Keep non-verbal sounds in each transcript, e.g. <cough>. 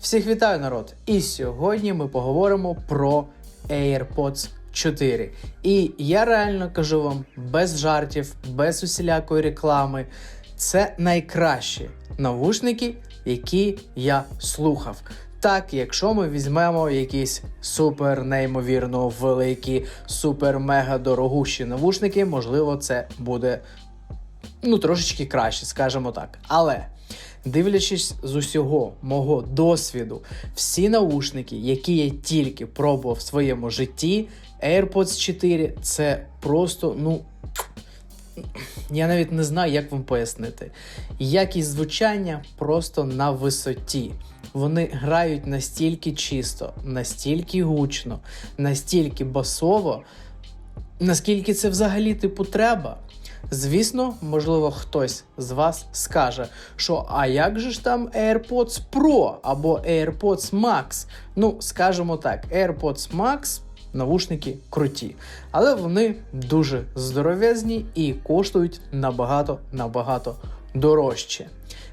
Всіх вітаю, народ! І сьогодні ми поговоримо про AirPods 4. І я реально кажу вам без жартів, без усілякої реклами. Це найкращі навушники, які я слухав. Так, якщо ми візьмемо якісь супер неймовірно великі, супер мега дорогущі навушники, можливо, це буде ну трошечки краще, скажімо так. Але дивлячись з усього мого досвіду, всі наушники, які я тільки пробував в своєму житті, AirPods 4 це просто, ну. Я навіть не знаю, як вам пояснити. Якість звучання просто на висоті. Вони грають настільки чисто, настільки гучно, настільки басово, наскільки це взагалі типу треба. Звісно, можливо, хтось з вас скаже, що а як же ж там AirPods Pro або AirPods Max? Ну, скажімо так, AirPods Max навушники круті, але вони дуже здоровезні і коштують набагато набагато дорожче.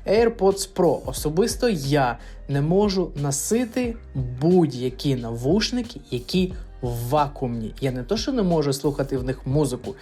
AirPods Pro особисто я не можу носити будь-які навушники, які вакуумні. Я не то, що не можу слухати в них музику,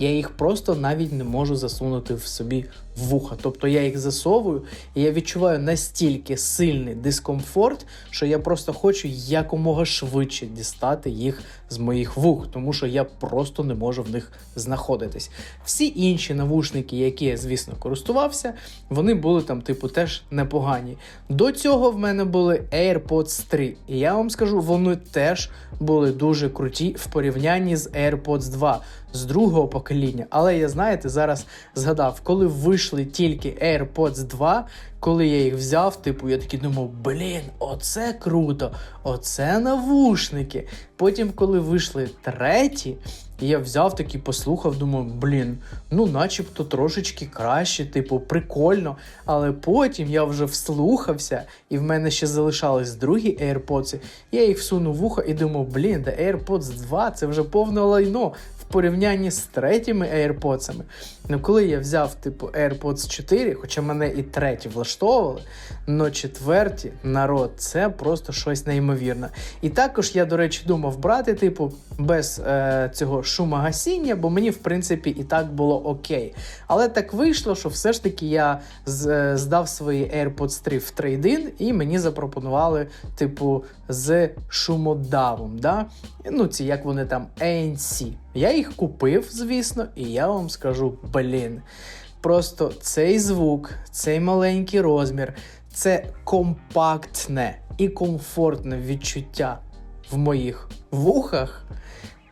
я їх просто навіть не можу засунути в собі вуха. Тобто я їх засовую, і я відчуваю настільки сильний дискомфорт, що я просто хочу якомога швидше дістати їх з моїх вух, тому що я просто не можу в них знаходитись. Всі інші навушники, які я, звісно, користувався, вони були там, типу, теж непогані. До цього в мене були AirPods 3. І я вам скажу, вони теж були дуже круті в порівнянні з AirPods 2 з другого покоління. Але я знаєте, зараз згадав, коли вийшли тільки AirPods 2, коли я їх взяв, типу, я такий думав, блін, оце круто, оце навушники. Потім, коли вийшли треті, я взяв такий, послухав, думав, блін, ну начебто трошечки краще, типу, прикольно. Але потім я вже вслухався, і в мене ще залишались другі AirPods. Я їх всунув в ухо і думав, блін, да AirPods 2 це вже повне лайно порівнянні з третіми AirPods. Ну, коли я взяв, типу, AirPods 4, хоча мене і треті влаштовували, но четверті народ, це просто щось неймовірне. І також я, до речі, думав брати, типу, без е, цього шумогасіння, бо мені, в принципі, і так було окей. Але так вийшло, що все ж таки я з, е, здав свої AirPods 3 в трейдин, і мені запропонували, типу, з шумодавом. Да? Ну, ці як вони там ANC. Я їх купив, звісно, і я вам скажу, блін. Просто цей звук, цей маленький розмір, це компактне і комфортне відчуття в моїх вухах.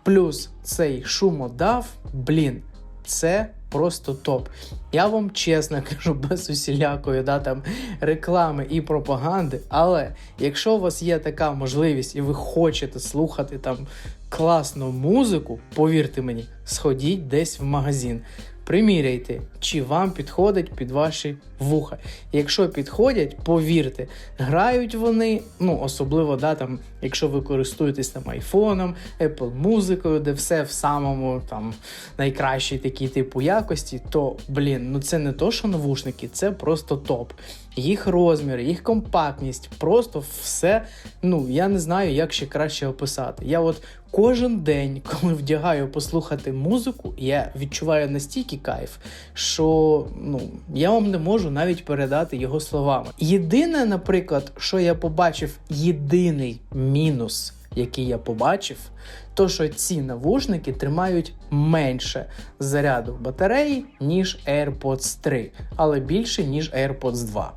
Плюс цей шумодав, блін, це просто топ. Я вам чесно <laughs> кажу, без усілякої да, там, реклами і пропаганди. Але якщо у вас є така можливість і ви хочете слухати там класну музику, повірте мені, сходіть десь в магазин. Приміряйте, чи вам підходить під ваші вуха. Якщо підходять, повірте, грають вони, ну особливо, да, там, якщо ви користуєтесь там айфоном, Apple музикою, де все в самому там найкращій такій типу якості, то блін, ну це не то, що навушники, це просто топ. Їх розмір, їх компактність, просто все. Ну я не знаю, як ще краще описати. Я от кожен день, коли вдягаю послухати музику, я відчуваю настільки кайф, що ну я вам не можу навіть передати його словами. Єдине, наприклад, що я побачив, єдиний мінус, який я побачив, то що ці навушники тримають менше заряду батареї, ніж AirPods 3, але більше, ніж AirPods 2.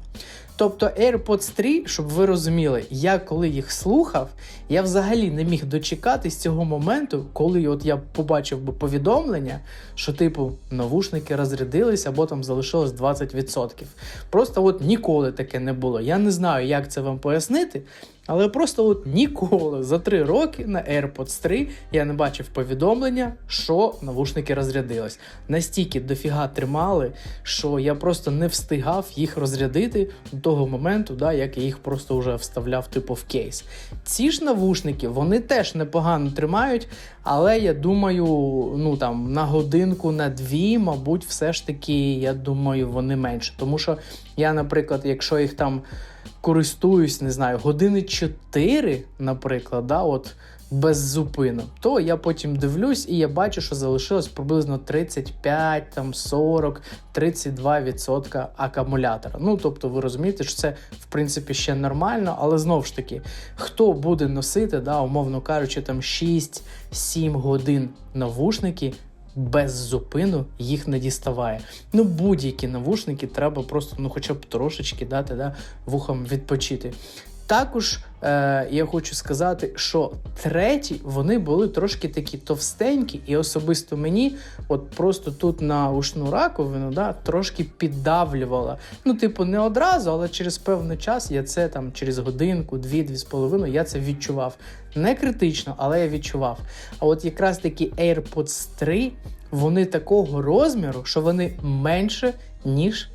Тобто AirPods 3, щоб ви розуміли, я коли їх слухав, я взагалі не міг дочекатись цього моменту, коли от я побачив би повідомлення, що типу навушники розрядились або там залишилось 20%. Просто от ніколи таке не було. Я не знаю, як це вам пояснити. Але просто от ніколи за три роки на AirPods 3 я не бачив повідомлення, що навушники розрядились. Настільки дофіга тримали, що я просто не встигав їх розрядити до того моменту, да, як я їх просто вже вставляв типу в кейс. Ці ж навушники вони теж непогано тримають, але я думаю, ну там на годинку, на дві, мабуть, все ж таки, я думаю, вони менше. Тому що я, наприклад, якщо їх там користуюсь, не знаю, години 4, наприклад, да, от без зупину, то я потім дивлюсь і я бачу, що залишилось приблизно 35, там 40, 32% акумулятора. Ну, тобто, ви розумієте, що це в принципі ще нормально, але знову ж таки, хто буде носити, да, умовно кажучи, там 6-7 годин навушники. Без зупину їх не діставає. Ну, будь-які навушники треба просто, ну, хоча б трошечки дати да, вухам відпочити. Також е, я хочу сказати, що треті вони були трошки такі товстенькі, і особисто мені, от просто тут на ушну раковину, да, трошки піддавлювала. Ну, типу, не одразу, але через певний час я це там через годинку, дві-дві з половиною я це відчував. Не критично, але я відчував. А от якраз такі AirPods 3, вони такого розміру, що вони менше, ніж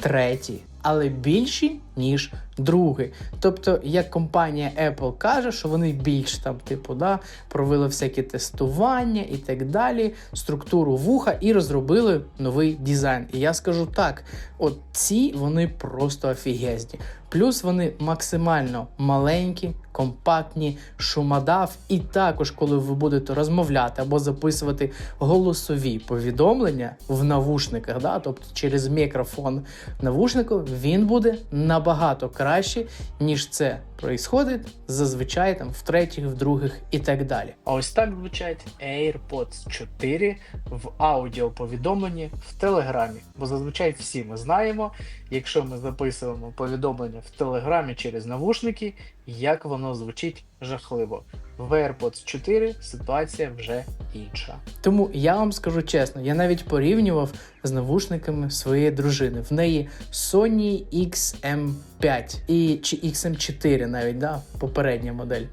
треті, але більші, ніж другий. Тобто, як компанія Apple каже, що вони більш там, типу, да, провели всякі тестування і так далі, структуру вуха і розробили новий дизайн. І я скажу так: от ці вони просто офігезні. Плюс вони максимально маленькі, компактні, шумодав. І також, коли ви будете розмовляти або записувати голосові повідомлення в навушниках, да, тобто через мікрофон навушнику, він буде набагато краще, ніж це происходить зазвичай там в третіх, в других і так далі. А ось так звучать AirPods 4 в аудіоповідомленні в Телеграмі. Бо зазвичай всі ми знаємо, якщо ми записуємо повідомлення в Телеграмі через навушники, як воно звучить жахливо. В AirPods 4 ситуація вже інша. Тому я вам скажу чесно, я навіть порівнював з навушниками своєї дружини. В неї Sony XM5 і чи XM4 навіть, да, попередня модель.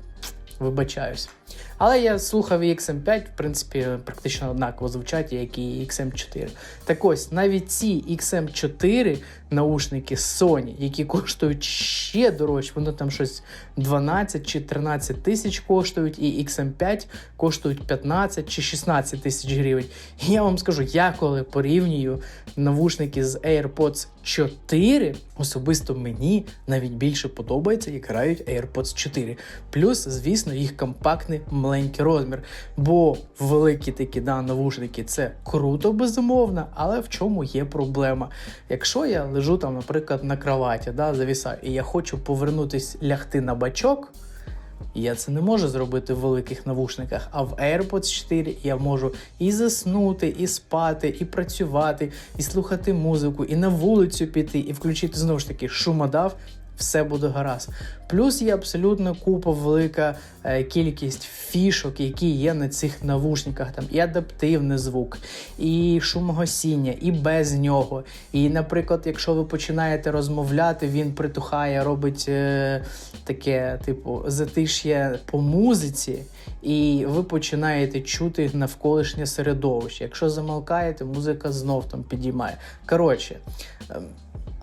Вибачаюсь. Але я слухав і XM5, в принципі, практично однаково звучать, як і XM4. Так ось, навіть ці XM4 наушники Sony, які коштують ще дорожче, вони там щось 12 чи 13 тисяч коштують, і XM5 коштують 15 чи 16 тисяч гривень. І я вам скажу, я коли порівнюю навушники з AirPods 4, особисто мені навіть більше подобається, як грають AirPods 4. Плюс, звісно, їх компактний маленький розмір. Бо великі такі да, навушники це круто, безумовно, але в чому є проблема? Якщо я лежу там, наприклад, на кроваті, да, завісаю, і я хочу повернутись лягти на бачок. Я це не можу зробити в великих навушниках, а в AirPods 4 я можу і заснути, і спати, і працювати, і слухати музику, і на вулицю піти, і включити знову ж таки шумодав. Все буде гаразд. Плюс є абсолютно купа велика е, кількість фішок, які є на цих навушниках. Там і адаптивний звук, і шумогасіння, і без нього. І, наприклад, якщо ви починаєте розмовляти, він притухає, робить е, таке, типу, затиш'я по музиці, і ви починаєте чути навколишнє середовище. Якщо замолкаєте, музика знов там підіймає. Коротше.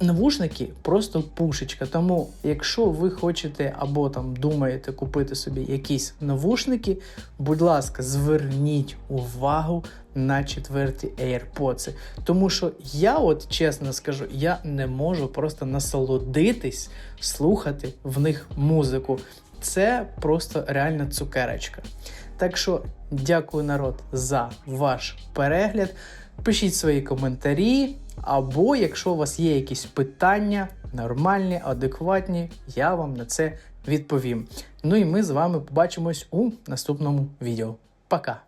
Навушники просто пушечка. Тому, якщо ви хочете або там думаєте купити собі якісь навушники, будь ласка, зверніть увагу на четверті AirPods. Тому що я, от чесно скажу, я не можу просто насолодитись, слухати в них музику. Це просто реальна цукерочка. Так що дякую, народ, за ваш перегляд. Пишіть свої коментарі. Або якщо у вас є якісь питання, нормальні, адекватні, я вам на це відповім. Ну і ми з вами побачимось у наступному відео. Пока!